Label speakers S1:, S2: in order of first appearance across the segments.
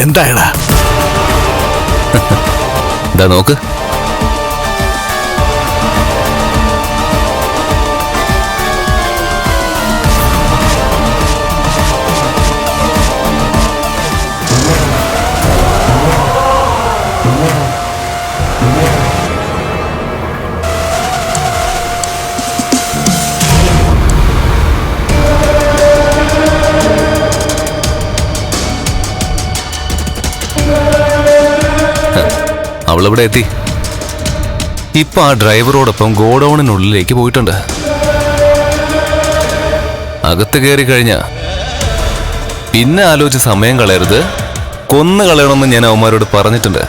S1: എന്തായടാ?
S2: നോക്ക്? അവളിവിടെ എത്തി. ഇപ്പൊ ആ ഡ്രൈവറോടൊപ്പം ഗോഡൌണിനുള്ളിലേക്ക് പോയിട്ടുണ്ട്. അകത്ത് കയറി കഴിഞ്ഞ. പിന്നെ ആലോചിച്ച് സമയം കളയരുത്. കൊന്നു കളയണമെന്ന് ഞാൻ അവന്മാരോട് പറഞ്ഞിട്ടുണ്ട്.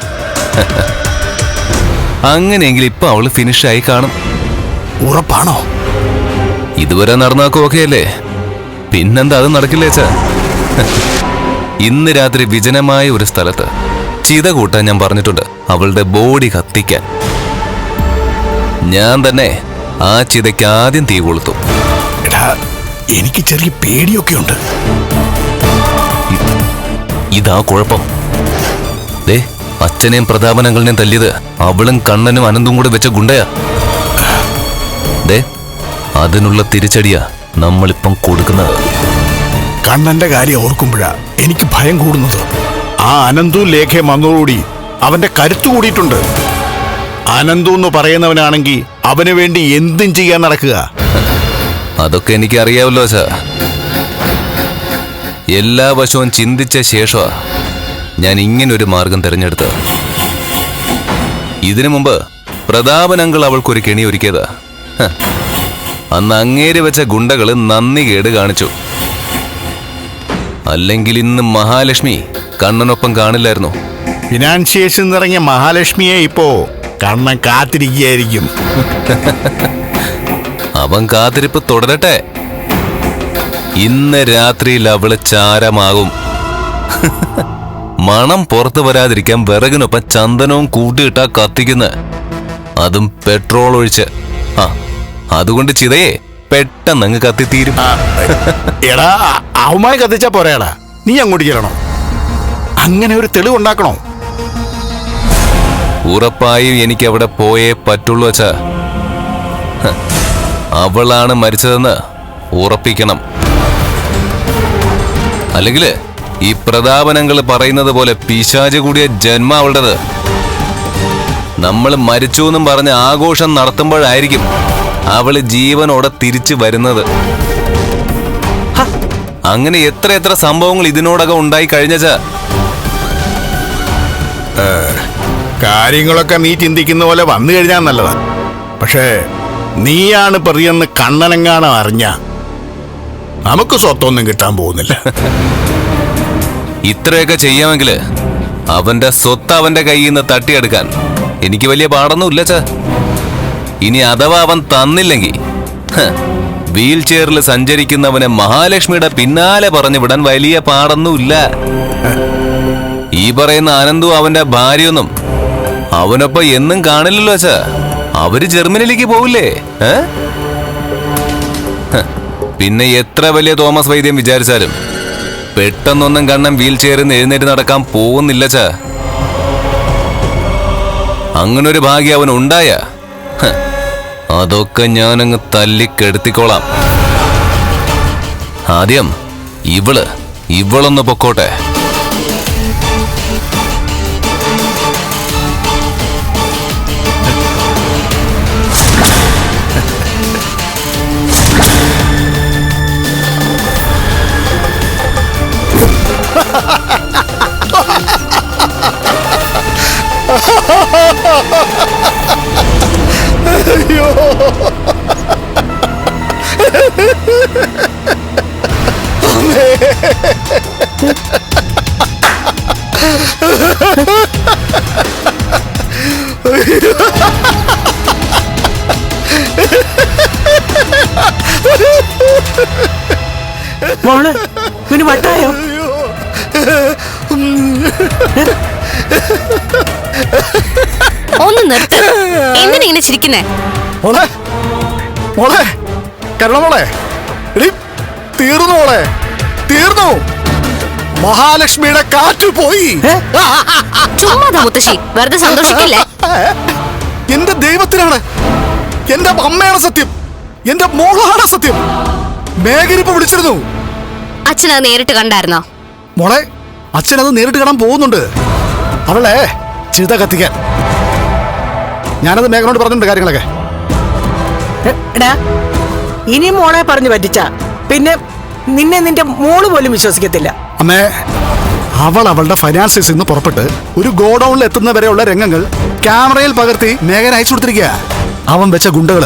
S2: അങ്ങനെയെങ്കിൽ ഇപ്പൊ അവൾ ഫിനിഷായി കാണും.
S1: ഉറപ്പാണോ?
S2: ഇതുവരെ നടന്നാക്കും ഓക്കെ അല്ലേ പിന്നെന്താ അത് നടക്കില്ലേ ഇന്ന് രാത്രി വിജനമായ ഒരു സ്ഥലത്ത്. ചിത കൂട്ടാൻ ഞാൻ പറഞ്ഞിട്ടുണ്ട്. അവളുടെ ബോഡി കത്തിക്കാൻ. ഞാൻ തന്നെ ആ ചിതയ്ക്ക് ആദ്യം തീ കൊളുത്തും.
S1: എടാ എനിക്ക് ചെറിയ പേടിയൊക്കെ ഉണ്ട്.
S2: ഇതാ കുഴപ്പം. ദേ അച്ഛനെയും പ്രതാപനങ്ങളിനെയും തല്ലിയത് അവളും കണ്ണനും അനന്തും കൂടെ വെച്ച ഗുണ്ടയാ. ദേ അതിനുള്ള തിരിച്ചടിയാ നമ്മളിപ്പം കൊടുക്കുന്നത്.
S1: കണ്ണന്റെ കാര്യം ഓർക്കുമ്പോഴാ എനിക്ക് ഭയം കൂടുന്നത്. ആ അനന്തു ലേഖ വന്നതോടുകൂടി അവന്റെ കരുത്തു കൂടിയിട്ടുണ്ട്. അനന്തു എന്ന് പറയുന്നവനാണെങ്കിൽ അവന് വേണ്ടി എന്തും ചെയ്യാൻ നടക്കുക.
S2: അതൊക്കെ എനിക്ക് അറിയാവല്ലോ സാ എല്ലാ വശവും ചിന്തിച്ച ശേഷമാ ഞാൻ ഇങ്ങനൊരു മാർഗം തിരഞ്ഞെടുത്തത്. ഇതിനു മുമ്പ് പ്രതാപനങ്ങൾ അവൾക്കൊരു കെണി ഒരുക്കിയതാ. അന്ന് അങ്ങേര് വെച്ച ഗുണ്ടകൾ നന്ദി കേട് കാണിച്ചു. അല്ലെങ്കിൽ ഇന്ന് മഹാലക്ഷ്മി കണ്ണനൊപ്പം കാണില്ലായിരുന്നു?
S1: ഫിനാൻഷ്യേഷൻ നിന്നിറങ്ങിയ മഹാലക്ഷ്മിയെ ഇപ്പോ കണ്ണൻ കാത്തിരിക്കുകയായിരിക്കും.
S2: അവൻ കാത്തിരിപ്പ് തുടരട്ടെ. ഇന്ന് രാത്രിയിൽ അവൾ ചാരമാകും. മണം പുറത്തു വരാതിരിക്കാൻ വിറകിനൊപ്പം ചന്ദനവും കൂട്ടിയിട്ടാ കത്തിക്കുന്ന. അതും പെട്രോൾ ഒഴിച്ച്. ആ അതുകൊണ്ട് ചിതയെ പെട്ടെന്ന് അങ്ങ് കത്തിത്തീരും
S1: എടാ അവമായി കത്തിച്ചാ പോരാടാ. നീ അങ്ങോട്ട് ചെല്ലണം? അങ്ങനെ ഒരു തെളിവുണ്ടാക്കണോ
S2: ഉറപ്പായും എനിക്ക് അവിടെ പോയേ പറ്റുള്ളൂ അച്ഛ. അവളാണ് മരിച്ചതെന്ന് ഉറപ്പിക്കണം. അല്ലെങ്കിൽ ഈ പ്രതാപനങ്ങൾ പറയുന്നത് പോലെ പിശാച് കൂടിയ ജന്മ അവളുടേത്. നമ്മൾ മരിച്ചു എന്നും പറഞ്ഞ് ആഘോഷം നടത്തുമ്പോഴായിരിക്കും അവൾ ജീവനോടെ തിരിച്ചു വരുന്നത്. അങ്ങനെ എത്ര എത്ര സംഭവങ്ങൾ ഇതിനോടകം ഉണ്ടായി കഴിഞ്ഞച്ചാ
S1: കാര്യങ്ങളൊക്കെ നീ ചിന്തിക്കുന്ന പോലെ വന്നു കഴിഞ്ഞാൽ നല്ലതാ. പക്ഷേ നീയാണ് പ്രതിയെന്ന് കണ്ണനെങ്ങാനും അറിഞ്ഞ നമുക്ക് സ്വത്തൊന്നും കിട്ടാൻ പോകുന്നില്ല.
S2: ഇത്രയൊക്കെ ചെയ്യാമെങ്കിൽ അവന്റെ സ്വത്ത് അവന്റെ കയ്യിൽ നിന്ന് തട്ടിയെടുക്കാൻ എനിക്ക് വലിയ പാടൊന്നുമില്ല ചാ ഇനി അഥവാ അവൻ തന്നില്ലെങ്കിൽ വീൽ ചെയറിൽ സഞ്ചരിക്കുന്നവനെ മഹാലക്ഷ്മിയുടെ പിന്നാലെ പറഞ്ഞു വിടാൻ വലിയ പാടൊന്നുമില്ല. ഈ പറയുന്ന ആനന്ദു അവന്റെ ഭാര്യയൊന്നും അവനൊപ്പം എന്നും കാണില്ലല്ലോ അച്ഛാ. അവർ ജർമ്മനിയിലേക്ക് പോവില്ലേ? പിന്നെ എത്ര വലിയ തോമസ് വൈദ്യം വിചാരിച്ചാലും പെട്ടെന്നൊന്നും കണ്ണൻ വീൽ ചെയറിൽ നിന്ന് എഴുന്നേറ്റ് നടക്കാൻ പോകുന്നില്ല ചാ അങ്ങനൊരു ഭാഗ്യം അവൻ ഉണ്ടായ. അതൊക്കെ ഞാനങ്ങ് തല്ലിക്കെടുത്തിക്കോളാം. ആദ്യം ഇവൾ ഇവളൊന്ന് പൊക്കോട്ടെ.
S3: മോൾ ഇവന് വട്ടായോ?
S4: ഒന്ന് നിർത്ത്. എങ്ങനെ ഇങ്ങനെ ചിരിക്കുന്നേ?
S5: മോളെ മോളെ കരുണ മോളെ. എടി തീർന്നു മോളെ. തീർന്നു. മഹാലക്ഷ്മിയുടെ കാറ്റ് പോയി?
S4: ചുമ്മാതാ മുത്തശ്ശി. വെറുതെ സന്തോഷിക്കില്ലേ?
S5: എന്റെ ദൈവത്തിനാണ്. എന്റെ അമ്മയാണ് സത്യം. എന്റെ മോളാണ് സത്യം. മേഘരിപ്പ് വിളിച്ചിരുന്നു.
S4: അച്ഛനത് നേരിട്ട് കണ്ടായിരുന്നോ?
S5: മോളെ അച്ഛനത് നേരിട്ട് കാണാൻ പോകുന്നുണ്ട്. അവളെ ചിത കത്തിക്കാൻ. ഞാനത് മേഘനോട് പറഞ്ഞിട്ടുണ്ട് കാര്യങ്ങളൊക്കെ.
S3: ഇനിയും എടാ ഇനി മോളെ പറഞ്ഞു പറ്റിച്ച പിന്നെ നിന്നെ നിന്റെ മോൾ പോലും വിശ്വസിക്കത്തില്ല.
S5: അമ്മേ അവൾ അവളുടെ ഫൈനാൻസിൽ നിന്ന് പുറപ്പെട്ട് ഒരു ഗോഡൌണിൽ എത്തുന്നവരെയുള്ള രംഗങ്ങൾ ക്യാമറയിൽ പകർത്തി മേഘന അയച്ചു കൊടുത്തിരിക്കുക അവൻ വെച്ച ഗുണ്ടകൾ.